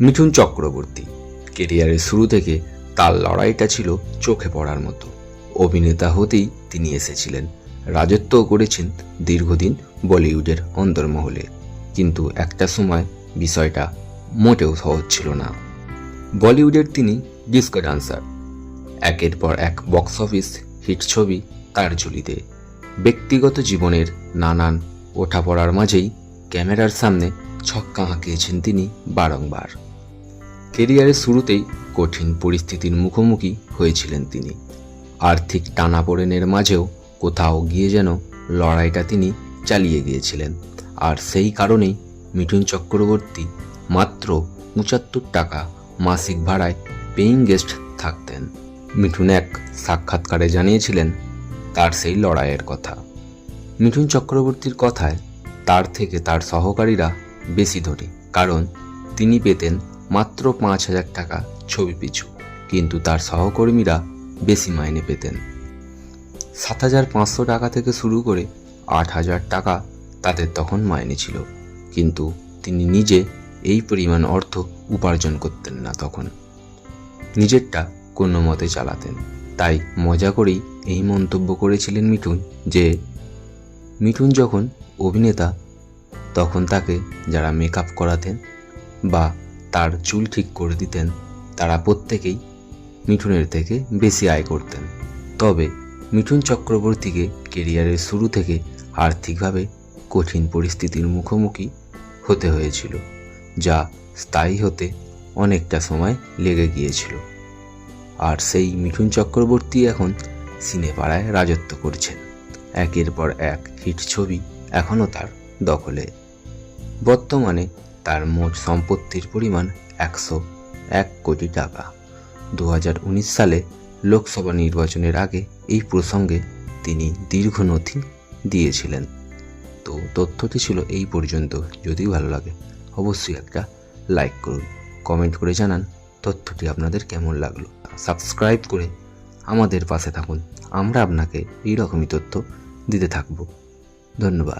মিঠুন চক্রবর্তী। কেরিয়ারের শুরু থেকে তার লড়াইটা ছিল চোখে পড়ার মতো। অভিনেতা হতেই তিনি এসেছিলেন। রাজত্বও করেছেন দীর্ঘদিন বলিউডের অন্তর্মহলে। কিন্তু একটা সময় বিষয়টা মোটেও সহজ ছিল না। বলিউডের তিনি ডিস্কো ডান্সার। একের পর এক বক্স অফিস, হিট ছবি, তার ঝুলিতে। ব্যক্তিগত জীবনের নানান ওঠাপড়ার মাঝেই ক্যামেরার সামনে ছক্কা হাঁকিয়েছেন তিনি বারংবার। কেরিয়ারের শুরুতেই কঠিন পরিস্থিতির মুখোমুখি হয়েছিলেন তিনি। আর্থিক টানাপোড়েনের মাঝেও কোথাও গিয়ে যেন লড়াইটা তিনি চালিয়ে গিয়েছিলেন। আর সেই কারণেই মিঠুন চক্রবর্তী মাত্র পঁচাত্তর টাকা মাসিক ভাড়ায় পেইং গেস্ট থাকতেন। মিঠুন এক সাক্ষাৎকারে জানিয়েছিলেন তার সেই লড়াইয়ের কথা। মিঠুন চক্রবর্তীর কথায় তার থেকে তার সহকারীরা বেশি ধরে কারণ তিনি পেতেন মাত্র পাঁচ হাজার টাকা ছবি পিছু। কিন্তু তার সহকর্মীরা বেশি মাইনে পেতেন। সাত হাজার পাঁচশো টাকা থেকে শুরু করে আট হাজার টাকা তাদের তখন মাইনে ছিল। কিন্তু তিনি নিজে এই পরিমাণ অর্থ উপার্জন করতেন না তখন। নিজেরটা কোনো মতে চালাতেন। তাই মজা করেই এই মন্তব্য করেছিলেন মিঠুন যে, মিঠুন যখন অভিনেতা, তখন তাকে যারা মেকআপ করাতেন বা তার চুল ঠিক করে দিতেন, তারা প্রত্যেকেই মিঠুনের থেকে বেশি আয় করতেন। তবে মিঠুন চক্রবর্তীকে কেরিয়ারের শুরু থেকে আর্থিকভাবে কঠিন পরিস্থিতির মুখোমুখি হতে হয়েছিল, যা স্থায়ী হতে অনেকটা সময় লেগে গিয়েছিল। আর সেই মিঠুন চক্রবর্তী এখন সিনেপাড়ায় রাজত্ব করছেন। একের পর এক হিট ছবি এখনও তার দখলে। বর্তমানে তার মোট সম্পত্তির পরিমাণ একশো এক কোটি টাকা। দু হাজার উনিশ সালে লোকসভা নির্বাচনের আগে এই প্রসঙ্গে তিনি দীর্ঘ নথি দিয়েছিলেন। তো তথ্যটি ছিল এই পর্যন্ত। যদি ভালো লাগে, অবশ্যই একটা লাইক করুন, কমেন্ট করে জানান তথ্যটি আপনাদের কেমন লাগল। সাবস্ক্রাইব করে আমাদের পাশে থাকুন। আমরা আপনাকে এই রকমই তথ্য দিতে থাকব। ধন্যবাদ।